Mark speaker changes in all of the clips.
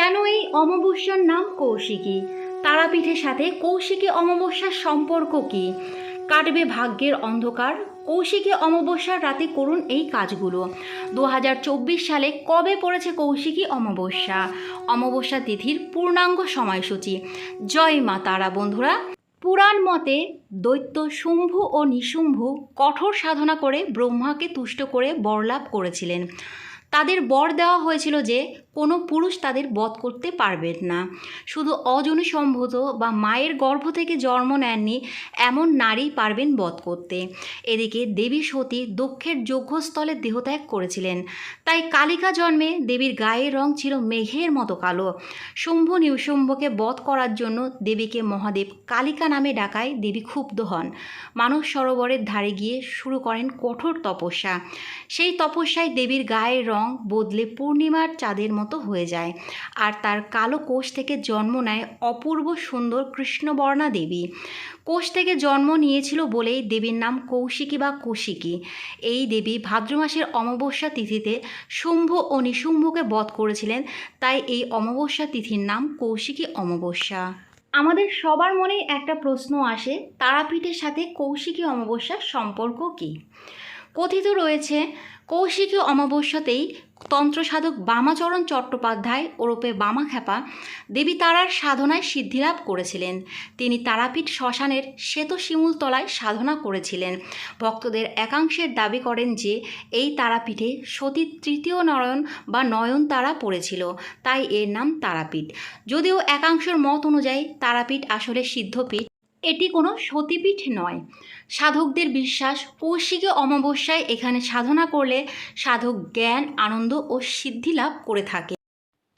Speaker 1: কেন এই অমাবস্যার নাম কৌশিকী? তারাপীঠের সাথে কৌশিকী অমাবস্যার সম্পর্ক কী? কাটবে ভাগ্যের অন্ধকার, কৌশিকী অমাবস্যার রাতে করুন এই কাজগুলো। দু হাজার চব্বিশ সালে কবে পড়েছে কৌশিকী অমাবস্যা? অমাবস্যা তিথির পূর্ণাঙ্গ সময়সূচি। জয় মা তারা, বন্ধুরা। পুরাণ মতে দৈত্য শুম্ভু ও নিশুম্ভু কঠোর সাধনা করে ব্রহ্মাকে তুষ্ট করে বরলাভ করেছিলেন। তাদের বর দেওয়া হয়েছিল যে কোনো পুরুষ তাদের বধ করতে পারবেন না। শুধু অজনী সম্ভূত বা মায়ের গর্ভ থেকে জন্ম নেননি, এমন নারী পারবেন বধ করতে। এদিকে দেবী সতী দক্ষের যজ্ঞস্থলে দেহত্যাগ করেছিলেন। তাই কালিকা জন্মে দেবীর গায়ের রং ছিল মেঘের মতো কালো। শুম্ভ নিঃশুম্ভকে বধ করার জন্য দেবীকে মহাদেব কালিকা নামে ডাকায় দেবী ক্ষুব্ধ হন। মানস সরোবরের ধারে গিয়ে শুরু করেন কঠোর তপস্যা। সেই তপস্যায় দেবীর গায়ের রং বদলে পূর্ণিমার চাঁদের মতো হয়ে যায়। আর তার কালো কোষ থেকে জন্ম নেয় অপূর্ব সুন্দর কৃষ্ণবর্ণা দেবী। কোষ থেকে জন্ম নিয়েছিল বলেই দেবীর নাম কৌশিকী বা কৌশিকী। এই দেবী ভাদ্র মাসের অমাবস্যা তিথিতে শুম্ভ ও নিশুম্ভকে বধ করেছিলেন, তাই এই অমাবস্যা তিথির নাম কৌশিকী অমাবস্যা। আমাদের সবার মনে একটা প্রশ্ন আসে, তারাপীঠের সাথে কৌশিকী অমাবস্যার সম্পর্ক কী? কথিত রয়েছে, কৌশিকী অমাবস্যাতেই তন্ত্রসাধক বামাচরণ চট্টোপাধ্যায় ওরূপে বামাখ্যাপা দেবী তারার সাধনায় সিদ্ধিলাভ করেছিলেন। তিনি তারাপীঠ শ্মশানের শ্বেত শিমুলতলায় সাধনা করেছিলেন। ভক্তদের একাংশের দাবি করেন যে, এই তারাপীঠে সতীর তৃতীয় নয়ন বা নয়ন তারা পড়েছিল, তাই এর নাম তারাপীঠ। যদিও একাংশের মত অনুযায়ী তারাপীঠ আসলে সিদ্ধপীঠ এটি কোনো সতীপীঠ নয়। সাধকদের বিশ্বাস, কৌশিকী অমাবস্যায় এখানে সাধনা করলে সাধক জ্ঞান, আনন্দ ও সিদ্ধি লাভ করে থাকে।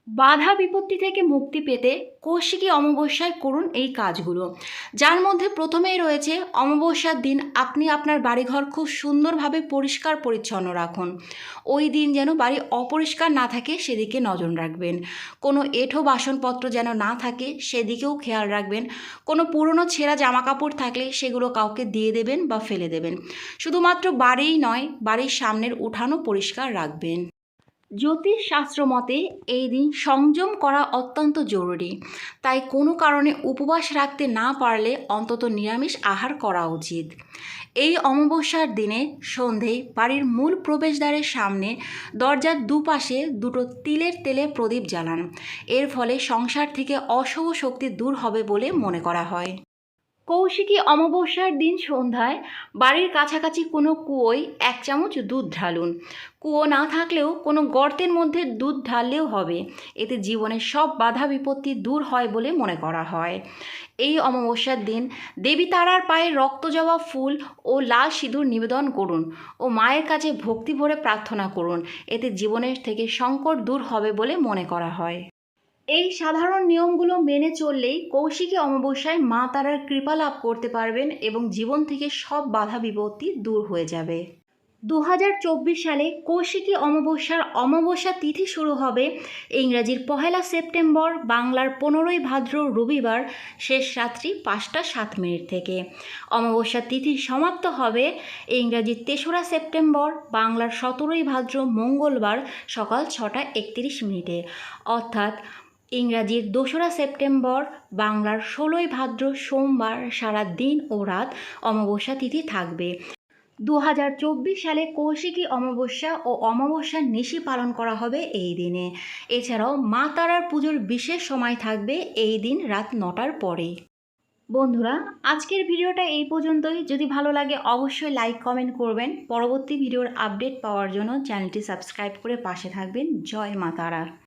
Speaker 1: বাধা বিপত্তি থেকে মুক্তি পেতে কৌশিকী অমাবস্যায় করুন এই কাজগুলো। যার মধ্যে প্রথমেই রয়েছে, অমাবস্যার দিন আপনি আপনার বাড়িঘর খুব সুন্দরভাবে পরিষ্কার পরিচ্ছন্ন রাখুন। ওই দিন যেন বাড়ি অপরিষ্কার না থাকে, সেদিকে নজর রাখবেন। কোনো এঁঠো বাসনপত্র যেন না থাকে, সেদিকেও খেয়াল রাখবেন। কোনো পুরনো ছেঁড়া জামা কাপড় থাকলে সেগুলো কাউকে দিয়ে দেবেন বা ফেলে দেবেন। শুধুমাত্র বাড়িই নয়, বাড়ির সামনের উঠানও পরিষ্কার রাখবেন। জ্যোতিষ শাস্ত্র মতে এই দিন সংযম করা অত্যন্ত জরুরি। তাই কোনো কারণে উপবাস রাখতে না পারলে অন্তত নিরামিষ আহার করা উচিত। এই অমাবস্যার দিনে সন্ধেয় বাড়ির মূল প্রবেশদ্বারের সামনে দরজার দুপাশে দুটো তিলের তেলে প্রদীপ জ্বালান। এর ফলে সংসার থেকে অশুভ শক্তি দূর হবে বলে মনে করা হয়। কৌশিকী অমাবস্যার দিন সন্ধ্যায় বাড়ির কাছাকাছি কোনো কুয়োয় এক চামচ দুধ ঢালুন। কুয়ো না থাকলেও কোনো গর্তের মধ্যে দুধ ঢাললেও হবে। এতে জীবনের সব বাধা বিপত্তি দূর হয় বলে মনে করা হয়। এই অমাবস্যার দিন দেবী তারার পায়ে রক্ত যাওয়া ফুল ও লাল সিঁদুর নিবেদন করুন ও মায়ের কাছে ভক্তি ভরে প্রার্থনা করুন। এতে জীবনের থেকে সংকট দূর হবে বলে মনে করা হয়। এই সাধারণ নিয়মগুলো মেনে চললেই কৌশিকী অমাবস্যায় মা তারার কৃপা লাভ করতে পারবেন এবং জীবন থেকে সব বাধা বিপত্তি দূর হয়ে যাবে। দু হাজার চব্বিশ সালে কৌশিকী অমাবস্যার অমাবস্যা তিথি শুরু হবে ইংরাজির পহেলা সেপ্টেম্বর, বাংলার পনেরোই ভাদ্র রবিবার শেষ রাত্রি পাঁচটা সাত মিনিট থেকে। অমাবস্যা তিথি সমাপ্ত হবে ইংরাজির তেসরা সেপ্টেম্বর, বাংলার সতেরোই ভাদ্র মঙ্গলবার সকাল ছটা একত্রিশ মিনিটে। অর্থাৎ ইংরাজির দোসরা সেপ্টেম্বর, বাংলার ষোলোই ভাদ্র সোমবার সারা দিন ও রাত অমাবস্যা তিথি থাকবে। দু হাজার চব্বিশ সালে কৌশিকী অমাবস্যা ও অমাবস্যার নিশি পালন করা হবে এই দিনে। এছাড়াও মা তারার পুজোর বিশেষ সময় থাকবে এই দিন রাত নটার পরে। বন্ধুরা, আজকের ভিডিওটা এই পর্যন্তই। যদি ভালো লাগে অবশ্যই লাইক, কমেন্ট করবেন। পরবর্তী ভিডিওর আপডেট পাওয়ার জন্য চ্যানেলটি সাবস্ক্রাইব করে পাশে থাকবেন। জয় মা তারা।